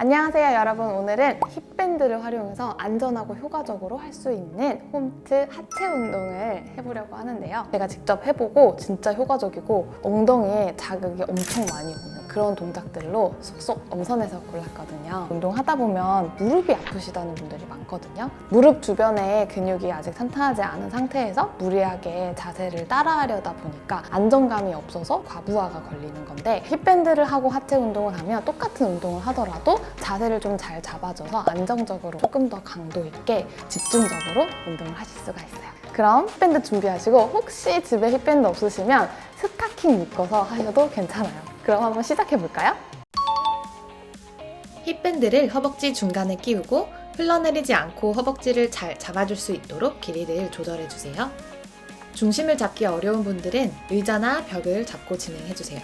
안녕하세요 여러분. 오늘은 힙밴드를 활용해서 안전하고 효과적으로 할 수 있는 홈트 하체 운동을 해보려고 하는데요. 제가 직접 해보고 진짜 효과적이고 엉덩이에 자극이 엄청 많이 오는 그런 동작들로 쏙쏙 엄선해서 골랐거든요 운동하다 보면 무릎이 아프시다는 분들이 많거든요 무릎 주변에 근육이 아직 탄탄하지 않은 상태에서 무리하게 자세를 따라하려다 보니까 안정감이 없어서 과부하가 걸리는 건데 힙밴드를 하고 하체 운동을 하면 똑같은 운동을 하더라도 자세를 좀 잘 잡아줘서 안정적으로 조금 더 강도 있게 집중적으로 운동을 하실 수가 있어요. 그럼 힙밴드 준비하시고 혹시 집에 힙밴드 없으시면 스타킹 묶어서 하셔도 괜찮아요. 그럼 한번 시작해 볼까요? 힙밴드를 허벅지 중간에 끼우고 흘러내리지 않고 허벅지를 잘 잡아줄 수 있도록 길이를 조절해주세요. 중심을 잡기 어려운 분들은 의자나 벽을 잡고 진행해주세요.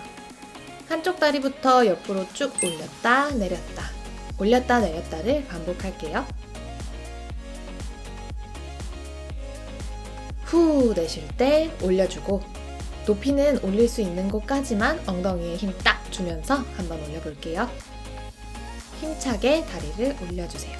한쪽 다리부터 옆으로 쭉 올렸다 내렸다 올렸다 내렸다를 반복할게요. 후 내쉴 때 올려주고 높이는 올릴 수 있는 곳까지만 엉덩이에 힘 딱 주면서 한번 올려볼게요. 힘차게 다리를 올려주세요.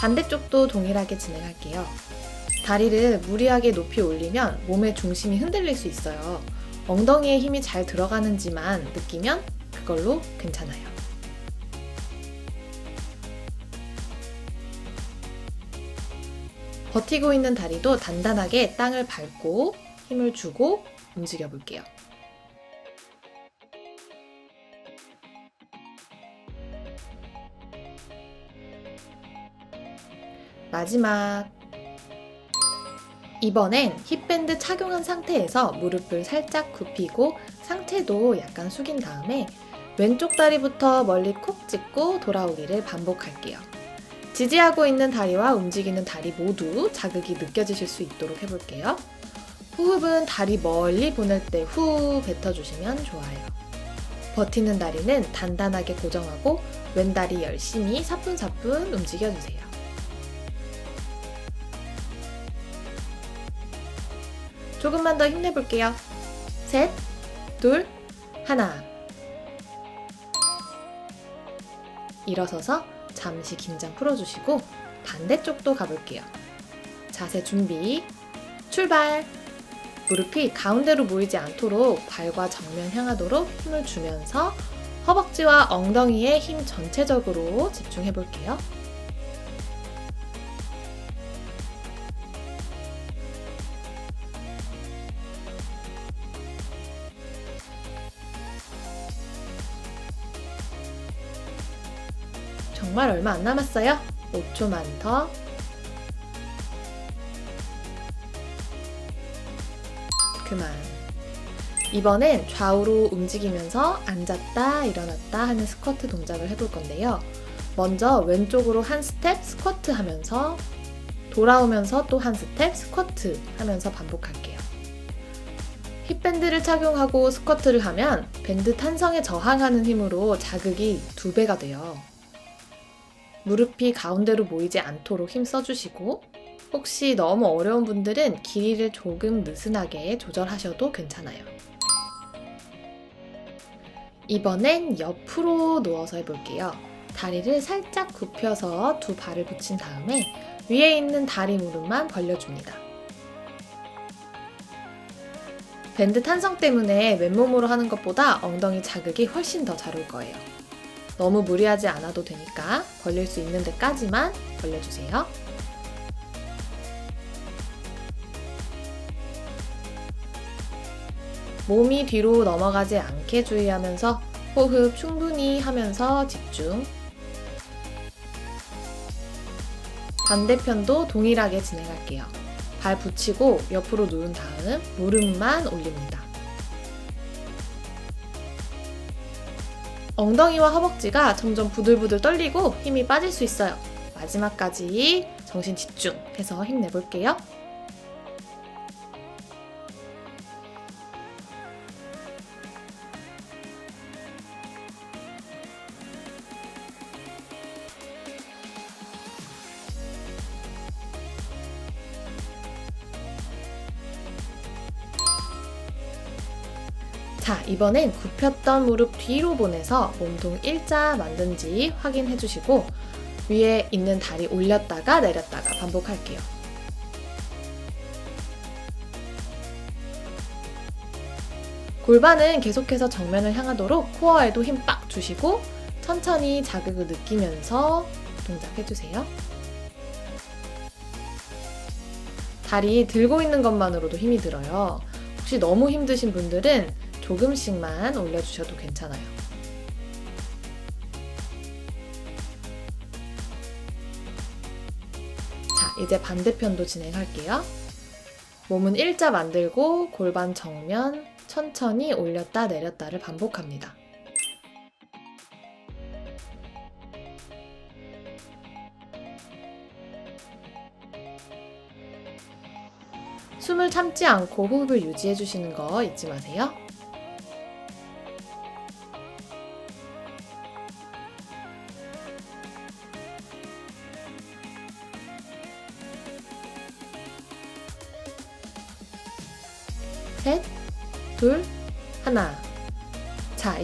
반대쪽도 동일하게 진행할게요. 다리를 무리하게 높이 올리면 몸의 중심이 흔들릴 수 있어요. 엉덩이에 힘이 잘 들어가는지만 느끼면 그걸로 괜찮아요. 버티고 있는 다리도 단단하게 땅을 밟고 힘을 주고 움직여 볼게요. 마지막. 이번엔 힙밴드 착용한 상태에서 무릎을 살짝 굽히고 상체도 약간 숙인 다음에 왼쪽 다리부터 멀리 콕 찍고 돌아오기를 반복할게요. 지지하고 있는 다리와 움직이는 다리 모두 자극이 느껴지실 수 있도록 해볼게요. 호흡은 다리 멀리 보낼 때 후 뱉어주시면 좋아요. 버티는 다리는 단단하게 고정하고 왼다리 열심히 사뿐사뿐 움직여주세요. 조금만 더 힘내볼게요. 셋, 둘, 하나. 일어서서 잠시 긴장 풀어주시고 반대쪽도 가볼게요. 자세 준비, 출발! 무릎이 가운데로 모이지 않도록 발과 정면 향하도록 힘을 주면서 허벅지와 엉덩이에 힘 전체적으로 집중해 볼게요. 정말 얼마 안 남았어요. 5초만 더. 그만. 이번엔 좌우로 움직이면서 앉았다 일어났다 하는 스쿼트 동작을 해볼 건데요. 먼저 왼쪽으로 한 스텝 스쿼트 하면서 돌아오면서 또 한 스텝 스쿼트 하면서 반복할게요. 힙밴드를 착용하고 스쿼트를 하면 밴드 탄성에 저항하는 힘으로 자극이 두 배가 돼요. 무릎이 가운데로 모이지 않도록 힘 써주시고 혹시 너무 어려운 분들은 길이를 조금 느슨하게 조절하셔도 괜찮아요. 이번엔 옆으로 누워서 해볼게요. 다리를 살짝 굽혀서 두 발을 붙인 다음에 위에 있는 다리 무릎만 벌려줍니다. 밴드 탄성 때문에 맨몸으로 하는 것보다 엉덩이 자극이 훨씬 더 잘 올 거예요. 너무 무리하지 않아도 되니까 벌릴 수 있는 데까지만 벌려주세요. 몸이 뒤로 넘어가지 않게 주의하면서 호흡 충분히 하면서 집중. 반대편도 동일하게 진행할게요. 발 붙이고 옆으로 누운 다음 무릎만 올립니다. 엉덩이와 허벅지가 점점 부들부들 떨리고 힘이 빠질 수 있어요. 마지막까지 정신 집중해서 힘내볼게요. 자, 이번엔 굽혔던 무릎 뒤로 보내서 몸통 일자 만든지 확인해 주시고 위에 있는 다리 올렸다가 내렸다가 반복할게요. 골반은 계속해서 정면을 향하도록 코어에도 힘 빡 주시고 천천히 자극을 느끼면서 동작해주세요. 다리 들고 있는 것만으로도 힘이 들어요. 혹시 너무 힘드신 분들은 조금씩만 올려주셔도 괜찮아요. 자, 이제 반대편도 진행할게요. 몸은 일자 만들고 골반 정면 천천히 올렸다 내렸다를 반복합니다. 숨을 참지 않고 호흡을 유지해 주시는 거 잊지 마세요.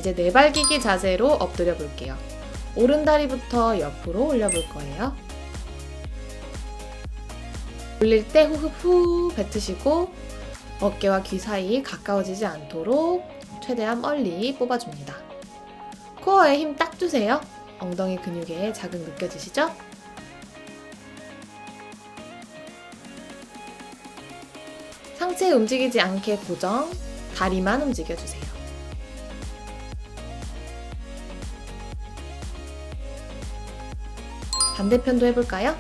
이제 네발기기 자세로 엎드려 볼게요. 오른 다리부터 옆으로 올려볼 거예요. 올릴 때 호흡 후 뱉으시고 어깨와 귀 사이 가까워지지 않도록 최대한 멀리 뽑아줍니다. 코어에 힘 딱 주세요. 엉덩이 근육에 자극 느껴지시죠? 상체 움직이지 않게 고정, 다리만 움직여주세요. 반대편도 해볼까요?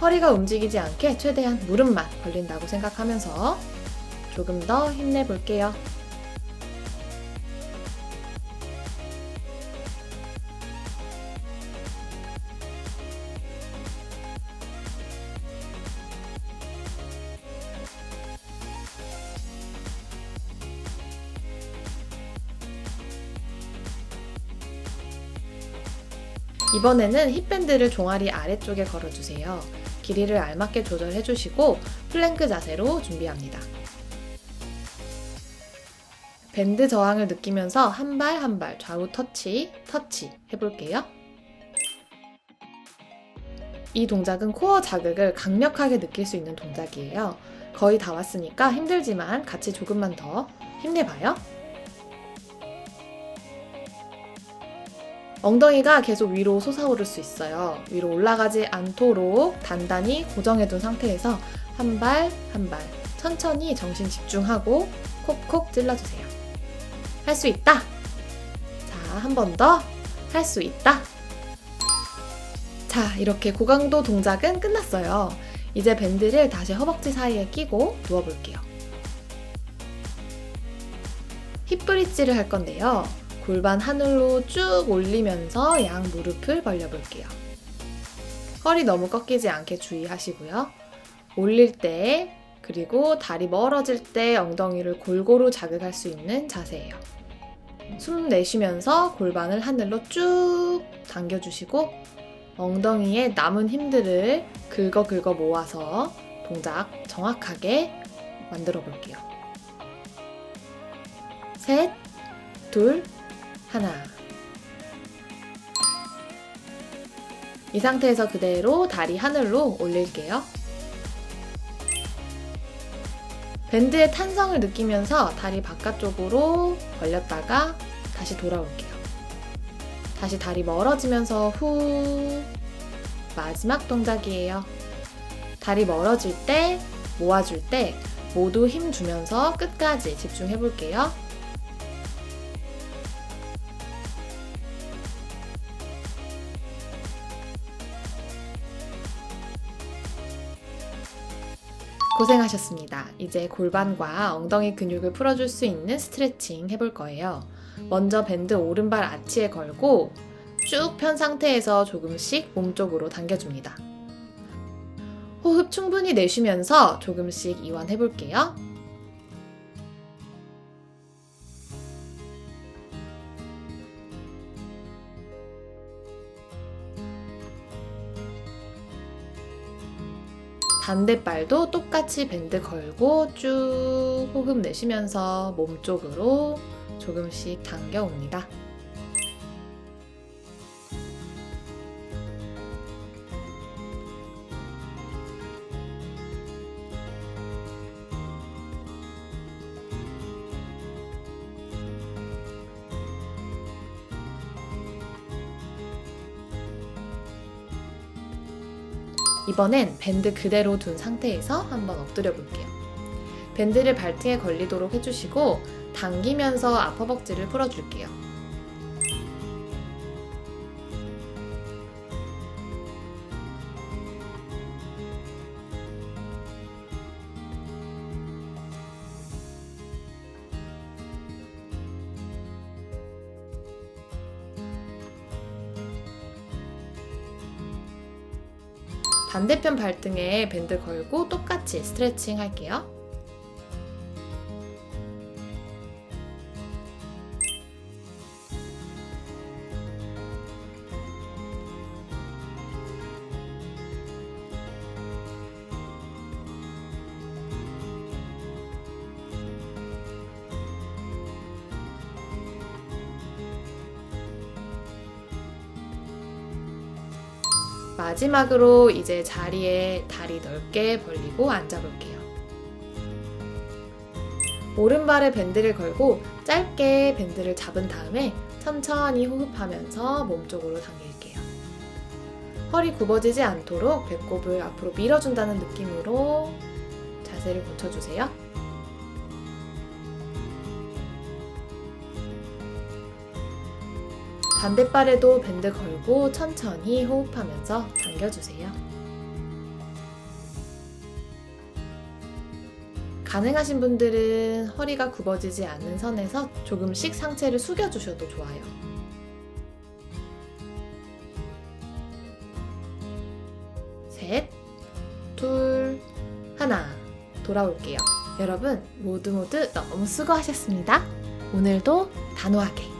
허리가 움직이지 않게 최대한 무릎만 벌린다고 생각하면서 조금 더 힘내볼게요. 이번에는 힙밴드를 종아리 아래쪽에 걸어주세요. 길이를 알맞게 조절해 주시고 플랭크 자세로 준비합니다. 밴드 저항을 느끼면서 한 발 한 발 좌우 터치, 터치 해볼게요. 이 동작은 코어 자극을 강력하게 느낄 수 있는 동작이에요. 거의 다 왔으니까 힘들지만 같이 조금만 더 힘내봐요. 엉덩이가 계속 위로 솟아오를 수 있어요. 위로 올라가지 않도록 단단히 고정해둔 상태에서 한 발 한 발 천천히 정신 집중하고 콕콕 찔러주세요. 할 수 있다. 자, 한 번 더. 할 수 있다. 자, 이렇게 고강도 동작은 끝났어요. 이제 밴드를 다시 허벅지 사이에 끼고 누워볼게요. 힙브릿지를 할 건데요. 골반 하늘로 쭉 올리면서 양 무릎을 벌려볼게요. 허리 너무 꺾이지 않게 주의하시고요. 올릴 때, 그리고 다리 멀어질 때 엉덩이를 골고루 자극할 수 있는 자세예요. 숨 내쉬면서 골반을 하늘로 쭉 당겨주시고, 엉덩이에 남은 힘들을 긁어 긁어 모아서 동작 정확하게 만들어 볼게요. 셋, 둘, 하나. 이 상태에서 그대로 다리 하늘로 올릴게요. 밴드의 탄성을 느끼면서 다리 바깥쪽으로 벌렸다가 다시 돌아올게요. 다시 다리 멀어지면서 후. 마지막 동작이에요. 다리 멀어질 때, 모아줄 때 모두 힘 주면서 끝까지 집중해 볼게요. 고생하셨습니다. 이제 골반과 엉덩이 근육을 풀어줄 수 있는 스트레칭 해볼 거예요. 먼저 밴드 오른발 아치에 걸고 쭉 편 상태에서 조금씩 몸쪽으로 당겨줍니다. 호흡 충분히 내쉬면서 조금씩 이완해 볼게요. 반대발도 똑같이 밴드 걸고 쭉 호흡 내쉬면서 몸 쪽으로 조금씩 당겨 옵니다. 이번엔 밴드 그대로 둔 상태에서 한번 엎드려 볼게요. 밴드를 발등에 걸리도록 해주시고 당기면서 앞허벅지를 풀어줄게요. 반대편 발등에 밴드 걸고 똑같이 스트레칭 할게요. 마지막으로 이제 자리에 다리 넓게 벌리고 앉아볼게요. 오른발에 밴드를 걸고 짧게 밴드를 잡은 다음에 천천히 호흡하면서 몸쪽으로 당길게요. 허리 굽어지지 않도록 배꼽을 앞으로 밀어준다는 느낌으로 자세를 고쳐주세요. 반대발에도 밴드 걸고 천천히 호흡하면서 당겨주세요. 가능하신 분들은 허리가 굽어지지 않는 선에서 조금씩 상체를 숙여주셔도 좋아요. 셋, 둘, 하나. 돌아올게요. 여러분, 모두 모두 너무 수고하셨습니다. 오늘도 단호하게